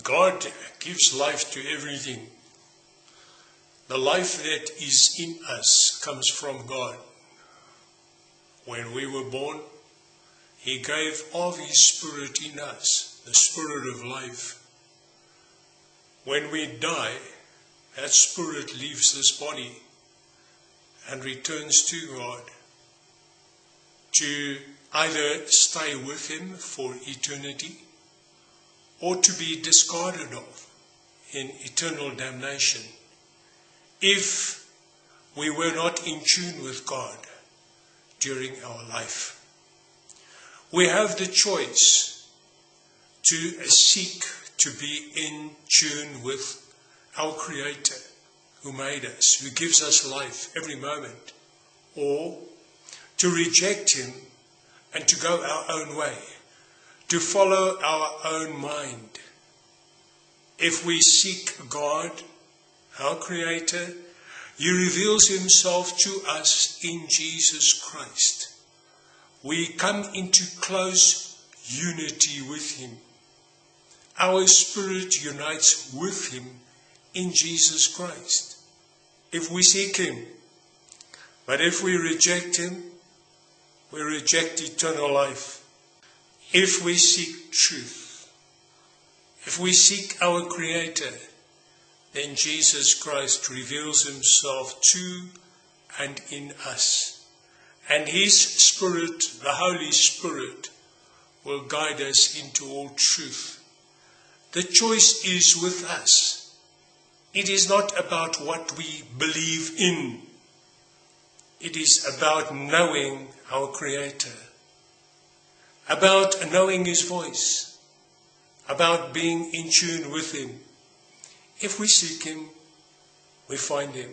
God gives life to everything. The life that is in us comes from God. When we were born, He gave of His Spirit in us, the Spirit of life. When we die, that Spirit leaves this body and returns to God to either stay with Him for eternity or to be discarded of in eternal damnation if we were not in tune with God during our life. We have the choice to seek to be in tune with our Creator who made us, who gives us life every moment, or to reject Him and to go our own way, to follow our own mind. If we seek God, our Creator, He reveals Himself to us in Jesus Christ. We come into close unity with Him. Our spirit unites with Him in Jesus Christ. If we seek Him, but if we reject Him, we reject eternal life. If we seek truth, if we seek our Creator, then Jesus Christ reveals himself to and in us. And his Spirit, the Holy Spirit, will guide us into all truth. The choice is with us. It is not about what we believe in. It is about knowing our Creator, about knowing His voice, about being in tune with Him if we seek Him, we find Him.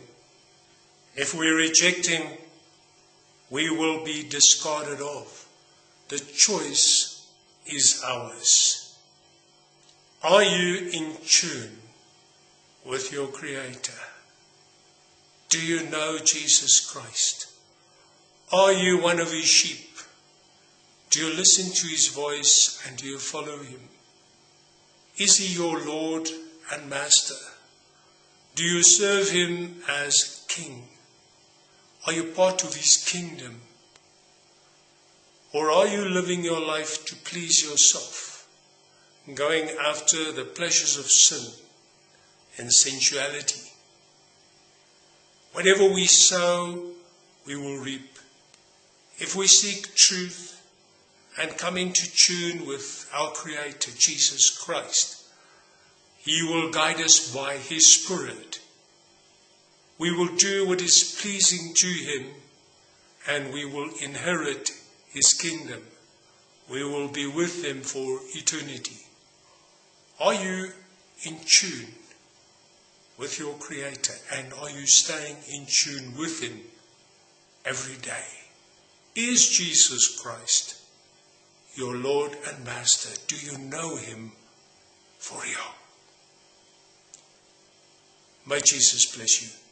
If we reject Him, we will be discarded of. The choice is ours. Are you in tune with your Creator? Do you know Jesus Christ? Are you one of His sheep? Do you listen to His voice and do you follow Him? Is He your Lord and Master? Do you serve him as King? Are you part of his kingdom? Or are you living your life to please yourself, going after the pleasures of sin and sensuality? Whatever we sow, we will reap. If we seek truth and come into tune with our Creator, Jesus Christ, he will guide us by His Spirit. We will do what is pleasing to Him and we will inherit His kingdom. We will be with Him for eternity. Are you in tune with your Creator and are you staying in tune with Him every day? Is Jesus Christ your Lord and Master? Do you know Him for real? May Jesus bless you.